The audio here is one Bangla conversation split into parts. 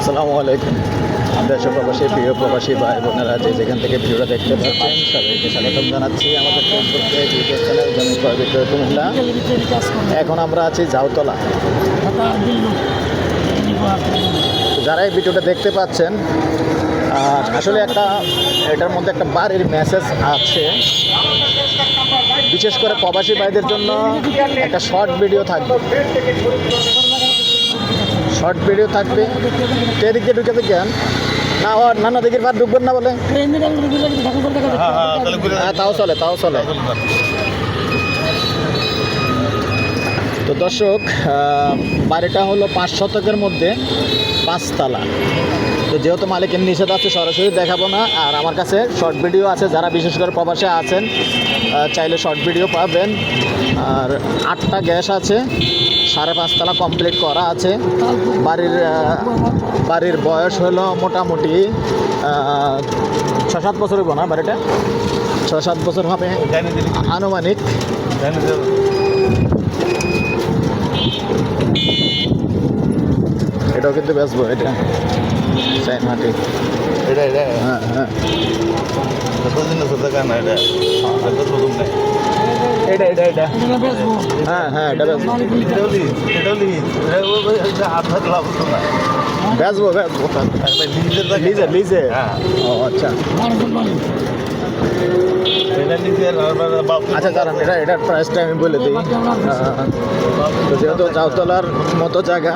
আসসালামু আলাইকুম। দেশ প্রবাসী, প্রিয় প্রবাসী ভাই বোনেরা, যে যেখান থেকে ভিডিওটা দেখতে পাচ্ছেন, সবাইকে স্বাগতম জানাচ্ছি আমাদের এখন আমরা আছি জাউতলা যারা এই ভিডিওটা দেখতে পাচ্ছেন আসলে একটা, এটার মধ্যে একটা বাড়ির মেসেজ আছে। বিশেষ করে প্রবাসী ভাইদের জন্য একটা শর্ট ভিডিও থাকবে। শর্ট ভিডিও থাকবে। এদিকে ঢুকে দেখেন না, ও নানা দিকের বার ঢুকবেন না বলে? হ্যাঁ তাও চলে তাও চলে। তো দর্শক বাড়িটা হলো পাঁচ শতকের মধ্যে পাঁচতলা। তো যেহেতু মালিকের নিষেধ আছে সরাসরি দেখাবো না। আর আমার কাছে শর্ট ভিডিও আছে যারা বিশেষ করে প্রবাসে আছেন চাইলে শর্ট ভিডিও পাবেন। আর আটটা গ্যাস আছে সাড়ে পাঁচতলা কমপ্লিট করা আছে। বাড়ির বাড়ির বয়স হলো মোটামুটি ছ সাত বছর হইব না বাড়িটা? ছ সাত বছর হবে। আনুমানিক। এটাও কিন্তু বেচবো এটা। চাইন মাটি এটা এটা হ্যাঁ হ্যাঁ কতদিন দোকান এটা এটা প্রথম নাই এটা এটা এটা হ্যাঁ হ্যাঁ এটা বেচবো এটাও লিজ এটাও লিজ এটা আধার লাভ হতো না বেচবো লিজের লিজে লিজে হ্যাঁ ও আচ্ছা এটা আচ্ছা দাঁড়ান, এটা এটার প্রাইসটা আমি বলে দিই। যেহেতু চাউতলার মতো জায়গা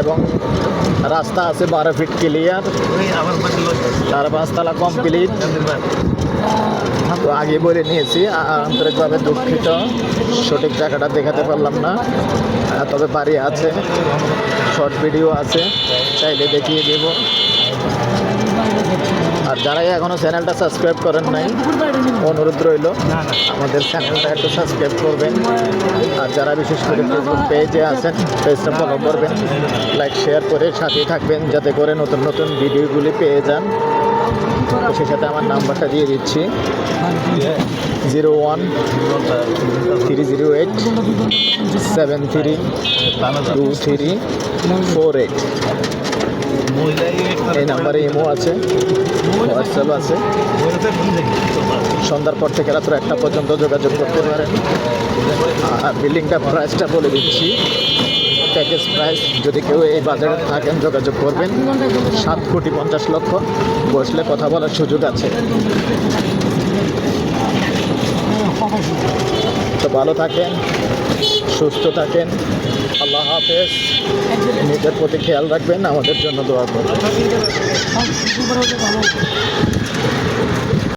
এবং রাস্তা আছে বারো ফিট ক্লিয়ার চার পাঁচতলা কমপ্লিট তো আগে বলে নিয়েছি আন্তরিকভাবে দুঃখিত। সঠিক জায়গাটা দেখাতে পারলাম না। তবে বাড়ি আছে শর্ট ভিডিও আছে, চাইলে দেখিয়ে দেব। আর যারাই এখনও চ্যানেলটা সাবস্ক্রাইব করেন নাই, অনুরোধ রইল, আমাদের চ্যানেলটা একটু সাবস্ক্রাইব করবেন। আর যারা বিশেষ করে ফেসবুক পেজে আছেন পেজটা ফলো করবেন লাইক শেয়ার করে সাথেই থাকবেন, যাতে করে নতুন নতুন ভিডিওগুলি পেয়ে যান। সেই সাথে আমার নাম্বারটা দিয়ে দিচ্ছি, zero one three zero eight seven three two three four eight. এই নাম্বারে ইমো আছে হোয়াটসঅ্যাপ আছে। সন্ধ্যার পর থেকে রাত্র একটা পর্যন্ত যোগাযোগ করতে পারেন। আর বিল্ডিংটা প্রাইসটা বলে দিচ্ছি। প্যাকেজ প্রাইস যদি কেউ এই বাজারে থাকেন, যোগাযোগ করবেন। সাত কোটি পঞ্চাশ লক্ষ। বসলে কথা বলার সুযোগ আছে। তো ভালো থাকেন। সুস্থ থাকেন। আল্লাহ হাফেজ। নিজের প্রতি খেয়াল রাখবেন আমাদের জন্য দোয়া করবেন।